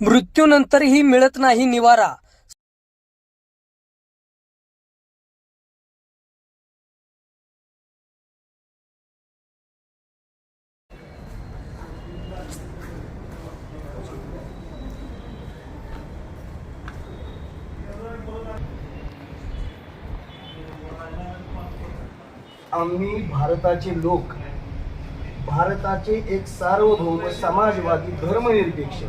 मृत्यूनंतरही मिळत नाही निवारा. आम्ही भारताचे लोक भारताचे एक सार्वभौम समाजवादी धर्मनिरपेक्ष.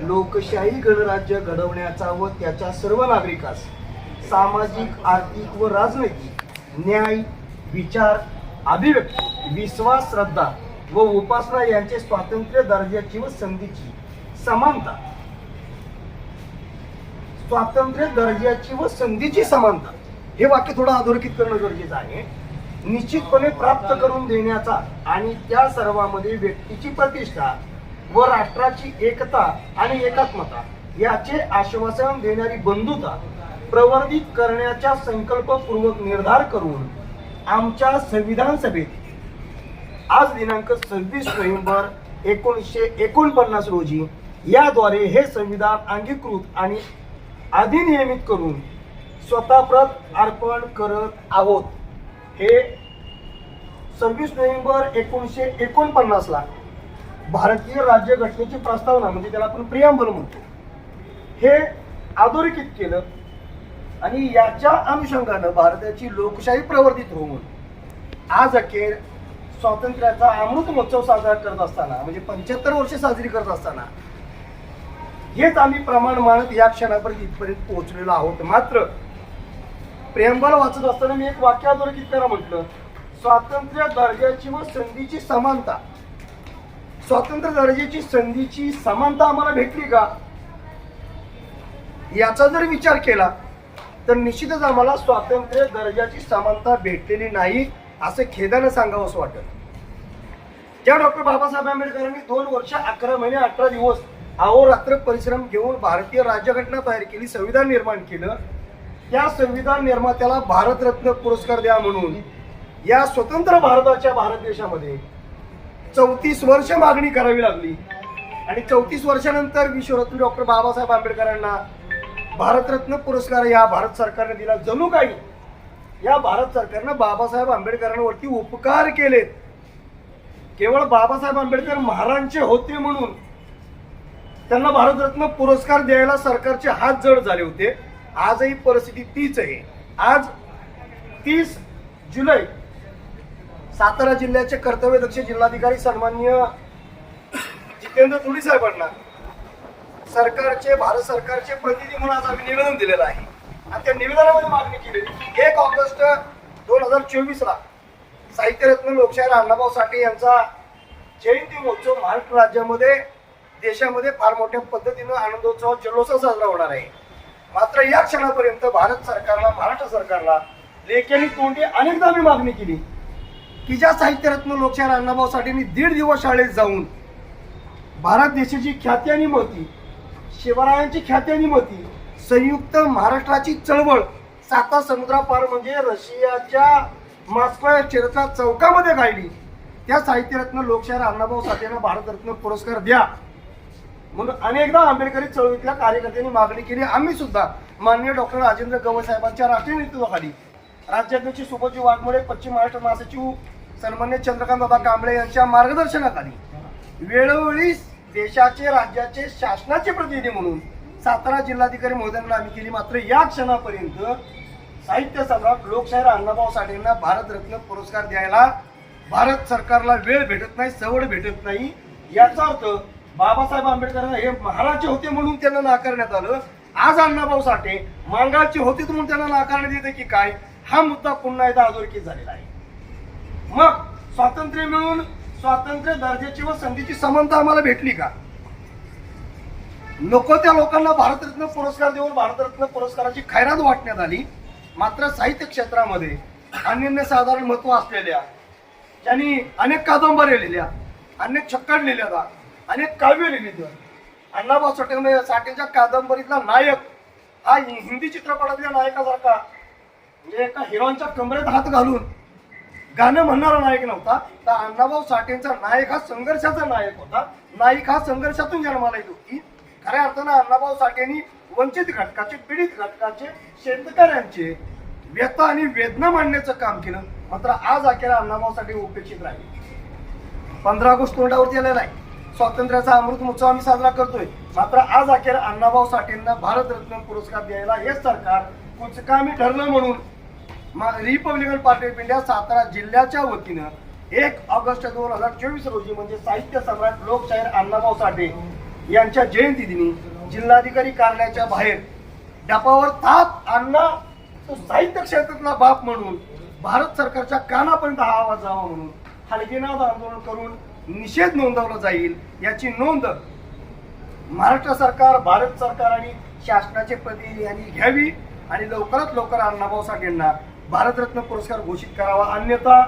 लोकशाही गणराज्य घडवण्याचा व त्याच्या सर्व नागरिकास सामाजिक आर्थिक व राजनैतिक न्याय विचार अभिव्यक्ती विश्वास श्रद्धा व उपासना यांचे स्वातंत्र्य दर्जाची व संधीची समानता. स्वातंत्र्य दर्जाची व संधीची समानता. हे वाक्य थोडं अधोरेखित करणं गरजेचं आहे. निश्चितपणे प्राप्त करून देण्याचा आणि त्या सर्वामध्ये व्यक्तीची प्रतिष्ठा व राष्ट्राची एकता आणि एकात्मता याचे आश्वासन देणारी बंधुता प्रवर्धित करण्याचा संकल्पपूर्वक निर्धार करून आमच्या संविधान सभेत आज दिनांक सव्वीस नोव्हेंबर एकोणीसशे एकोणपन्नास रोजी याद्वारे हे संविधान अंगीकृत आणि अधिनियमित करून स्वतःप्रत अर्पण करत आहोत. हे सव्वीस नोव्हेंबर एकोणीसशे एकोणपन्नासला भारतीय राज्यघटनेची प्रस्तावना म्हणजे त्याला आपण प्रियांबल म्हणतो हे अधोरेखित केलं आणि याच्या अनुषंगानं भारताची लोकशाही प्रवर्तित होऊन आज अखेर स्वातंत्र्याचा अमृत महोत्सव साजरा करत असताना म्हणजे पंच्याहत्तर वर्ष साजरी करत असताना हेच आम्ही प्रमाण मानत या क्षणापर्यंत इथपर्यंत पोहोचलेलो आहोत. मात्र प्रेमबल वाचत असताना मी एक वाक्य अधोरेखित करा म्हटलं स्वातंत्र्य दर्जाची व संधीची समानता स्वातंत्र्य दर्जाची संधीची समानता आम्हाला भेटली का? याचा जर विचार केला तर निश्चितच आम्हाला स्वातंत्र्य दर्जाची समानता भेटलेली नाही असं खेदानं सांगावं असं वाटत. ज्या डॉक्टर बाबासाहेब आंबेडकरांनी दोन वर्ष अकरा महिने अठरा दिवस अहोरात्र परिश्रम घेऊन भारतीय राज्यघटना तयार केली संविधान निर्माण केलं त्या संविधान निर्मात्याला भारतरत्न पुरस्कार द्या म्हणून या स्वतंत्र भारताच्या भारत देशामध्ये चौतीस वर्ष मागणी करावी लागली. आणि चौतीस वर्षानंतर विश्वरत्न डॉक्टर बाबासाहेब आंबेडकरांना भारतरत्न पुरस्कार या भारत सरकारने दिला. जणू काही या भारत सरकारनं बाबासाहेब आंबेडकरांवरती उपकार केलेत. केवळ बाबासाहेब आंबेडकर महाराजांचे होते म्हणून त्यांना भारतरत्न पुरस्कार द्यायला सरकारचे हात जड झाले होते. आजही परिस्थिती तीच आहे. आज तीस जुलै सातारा जिल्ह्याचे कर्तव्यदक्ष जिल्हाधिकारी सन्मान्य जितेंद्र तुडी साहेबांना सरकारचे भारत सरकारचे प्रतिनिधी म्हणून आज आम्ही निवेदन दिलेलं आहे. आणि त्या निवेदनामध्ये मागणी केलेली एक ऑगस्ट दोन हजार चोवीसला साहित्यरत्न लोकशाहीर अण्णाभाऊ साठे यांचा जयंती महोत्सव महाराष्ट्र राज्यामध्ये देशामध्ये फार मोठ्या पद्धतीनं आनंदोत्सव जल्लोसा साजरा होणार आहे. मात्र या क्षणापर्यंत भारत सरकारला महाराष्ट्र सरकारला लेख्यानी तोंडी अनेकदा आम्ही मागणी केली. की ज्या साहित्यरत्न लोकशाहीर अण्णाभाऊ साठेंनी दीड दिवस शाळेत जाऊन भारत देशाची ख्याती आणि मती शिवरायांची ख्याती आणि मती संयुक्त महाराष्ट्राची चळवळ साता समुद्रापार म्हणजे रशियाच्या मॉस्को या चरित्रा चौकामध्ये गायली त्या साहित्यरत्न लोकशाहीर अण्णाभाऊ साठेंना भारतरत्न पुरस्कार द्या. म्हणून अनेकदा आंबेडकरी चळवळीतल्या कार्यकर्त्यांनी मागणी केली. आम्ही सुद्धा माननीय डॉक्टर राजेंद्र गवई साहेबांच्या राष्ट्रीय नेतृत्वाखाली राज्याध्यक्ष सुभजी वाघमोडे पश्चिम महाराष्ट्र महासचिव सन्मान्य चंद्रकांत दादा कांबळे यांच्या मार्गदर्शनाखाली वेळोवेळी देशाचे राज्याचे शासनाचे प्रतिनिधी म्हणून सातारा जिल्हाधिकारी महोदयांना आम्ही केली. मात्र या क्षणापर्यंत साहित्य सम्राट लोकशाहीर अण्णाभाऊ साठेंना भारतरत्न पुरस्कार द्यायला भारत सरकारला वेळ भेटत नाही सवड भेटत नाही. याचा अर्थ बाबासाहेब आंबेडकर हे महाराजचे होते म्हणून त्यांना नाकारण्यात आलं. आज अण्णाभाऊ साठे मांगाळचे होते म्हणून त्यांना नाकारण्यात येते की काय? हा मुद्दा पुन्हा एकदा अधोरेखित झालेला आहे. मग स्वातंत्र्य मिळून स्वातंत्र्य दर्जाची व संधीची समानता आम्हाला भेटली का? नको त्या लोकांना भारतरत्न पुरस्कार देऊन भारतरत्न पुरस्काराची खैरात वाटण्यात आली. मात्र साहित्य क्षेत्रामध्ये अनन्यसाधारण महत्त्व असलेल्या ज्यांनी अनेक कादंबऱ्या लिहिल्या अनेक छक्कड लिहिल्या अनेक काव्य लिहिली. अण्णाबा साठे साठेच्या कादंबरीतला नायक हा हिंदी चित्रपटातल्या नायकासारखा म्हणजे एका हिरोच्या कमरेत हात घालून गाणं म्हणणारा नायक नव्हता. तर अण्णाभाऊ साठेंचा नायक हा संघर्षाचा नायक होता. नायक हा संघर्षातून जन्माला येत. होती खऱ्या अर्थानं अण्णाभाऊ साठेंनी वंचित घटकाचे पीडित घटकाचे शेतकऱ्यांचे व्यथा आणि वेदना मांडण्याचं काम केलं. मात्र आज अखेर अण्णाभाऊ साठे उपेक्षित राहिले. पंधरा ऑगस्ट तोंडावरती आलेला आहे. स्वातंत्र्याचा अमृत महोत्सव आम्ही साजरा करतोय. मात्र आज अखेर अण्णाभाऊ साठेंना भारतरत्न पुरस्कार द्यायला हे सरकार कुचकामी ठरलं म्हणून Republican Party of India Satara जिल्ह्याच्या वतीनं एक ऑगस्ट दोन हजार चोवीस रोजी म्हणजे साहित्य सम्राट लोकशाहीर अण्णाभाऊ साठे यांच्या जयंती दिनी जिल्हाधिकारी कार्यालयाच्या बाहेर डपावर ताप अण्णा तो साहित्य क्षेत्रातला बाप म्हणून भारत सरकारच्या कानापर्यंत हा आवाज जावा म्हणून हलगीनाद आंदोलन करून निषेध नोंदवला जाईल याची नोंद महाराष्ट्र सरकार भारत सरकार आणि शासनाचे प्रतिनिधी यांनी घ्यावी आणि लवकरात लवकर अण्णाभाऊ साठेंना भारतरत्न पुरस्कार घोषित करावा. अन्यथा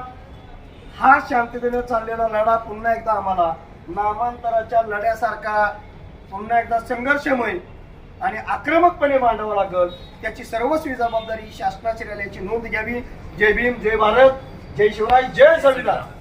हा शांततेने चाललेला लढा पुन्हा एकदा आम्हाला नामांतराच्या लढ्यासारखा पुन्हा एकदा संघर्षमय आणि आक्रमकपणे मांडावं लागल. त्याची सर्वस्वी जबाबदारी शासनाची नोंद घ्यावी. जय भीम जय भारत. जय शिवराय जय संविधान.